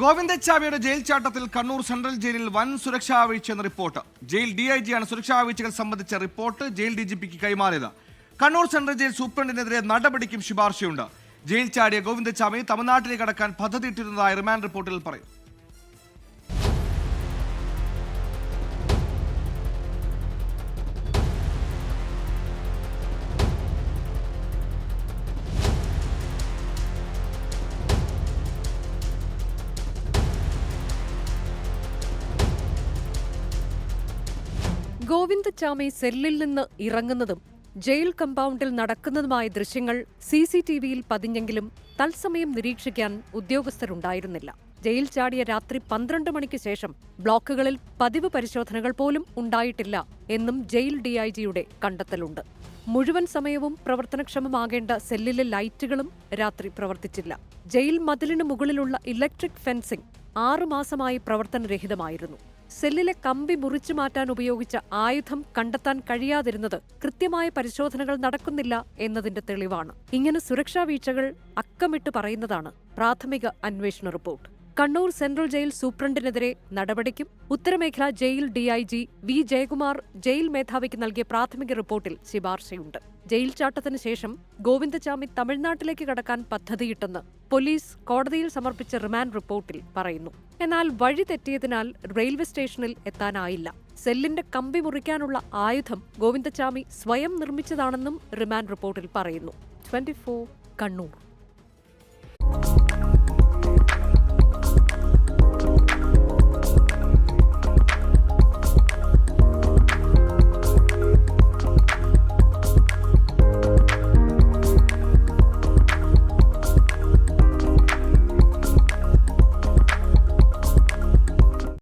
ഗോവിന്ദച്ചാമിയുടെ jail ചാട്ടത്തിൽ Kannur central ജയിലിൽ വൻ സുരക്ഷാ വീഴ്ച എന്ന റിപ്പോർട്ട്. ജയിൽ ഡി ഐ ജിയാണ് സുരക്ഷാ വീഴ്ചകൾ സംബന്ധിച്ച റിപ്പോർട്ട് ജയിൽ ഡി ജി പിക്ക് കൈമാറിയത്. കണ്ണൂർ സെൻട്രൽ ജയിൽ സൂപ്രണ്ടിനെതിരെ നടപടിക്കും ശുപാർശയുണ്ട്. ജയിൽ ചാടിയ ഗോവിന്ദച്ചാമി തമിഴ്നാട്ടിലേക്ക് അടക്കാൻ പദ്ധതിയിട്ടിരുന്നതായി റിമാൻഡ് റിപ്പോർട്ടിൽ പറയും ഗോവിന്ദചാമി സെല്ലിൽ നിന്ന് ഇറങ്ങുന്നതും ജയിൽ കമ്പൗണ്ടിൽ നടക്കുന്നതുമായ ദൃശ്യങ്ങൾ സി സി ടി വിയിൽ പതിഞ്ഞെങ്കിലും തത്സമയം നിരീക്ഷിക്കാൻ ഉദ്യോഗസ്ഥരുണ്ടായിരുന്നില്ല. ജയിൽ ചാടിയ രാത്രി പന്ത്രണ്ട് മണിക്ക് ശേഷം ബ്ലോക്കുകളിൽ പതിവ് പരിശോധനകൾ പോലും ഉണ്ടായിട്ടില്ല എന്നും ജയിൽ ഡിഐജിയുടെ കണ്ടെത്തലുണ്ട്. മുഴുവൻ സമയവും പ്രവർത്തനക്ഷമമാകേണ്ട സെല്ലിലെ ലൈറ്റുകളും രാത്രി പ്രവർത്തിച്ചില്ല. ജയിൽ മതിലിന് മുകളിലുള്ള ഇലക്ട്രിക് ഫെൻസിംഗ് ആറുമാസമായി പ്രവർത്തനരഹിതമായിരുന്നു. സെല്ലിലെ കമ്പി മുറിച്ചു മാറ്റാൻ ഉപയോഗിച്ച ആയുധം കണ്ടെത്താൻ കഴിയാതിരുന്നത് കൃത്യമായ പരിശോധനകൾ നടക്കുന്നില്ല എന്നതിന്റെ തെളിവാണ്. ഇങ്ങനെ സുരക്ഷാ വീഴ്ചകൾ അക്കമിട്ട് പറയുന്നതാണ് പ്രാഥമിക അന്വേഷണ റിപ്പോർട്ട്. കണ്ണൂർ സെൻട്രൽ ജയിൽ സൂപ്രണ്ടിനെതിരെ നടപടിക്കും ഉത്തരമേഖല jail DIG V Jayakumar jail മേധാവിക്ക് നൽകിയ പ്രാഥമിക റിപ്പോർട്ടിൽ ശുപാർശയുണ്ട്. ജയിൽ ചാട്ടത്തിന് ശേഷം ഗോവിന്ദചാമി തമിഴ്നാട്ടിലേക്ക് കടക്കാൻ പദ്ധതിയിട്ടെന്ന് പോലീസ് കോടതിയിൽ സമർപ്പിച്ച റിമാൻഡ് റിപ്പോർട്ടിൽ പറയുന്നു. എന്നാൽ വഴി തെറ്റിയതിനാൽ റെയിൽവേ സ്റ്റേഷനിൽ എത്താനായില്ല. സെല്ലിന്റെ കമ്പി മുറിക്കാനുള്ള ആയുധം ഗോവിന്ദചാമി സ്വയം നിർമ്മിച്ചതാണെന്നും റിമാൻഡ് റിപ്പോർട്ടിൽ പറയുന്നു. ട്വന്റി കണ്ണൂർ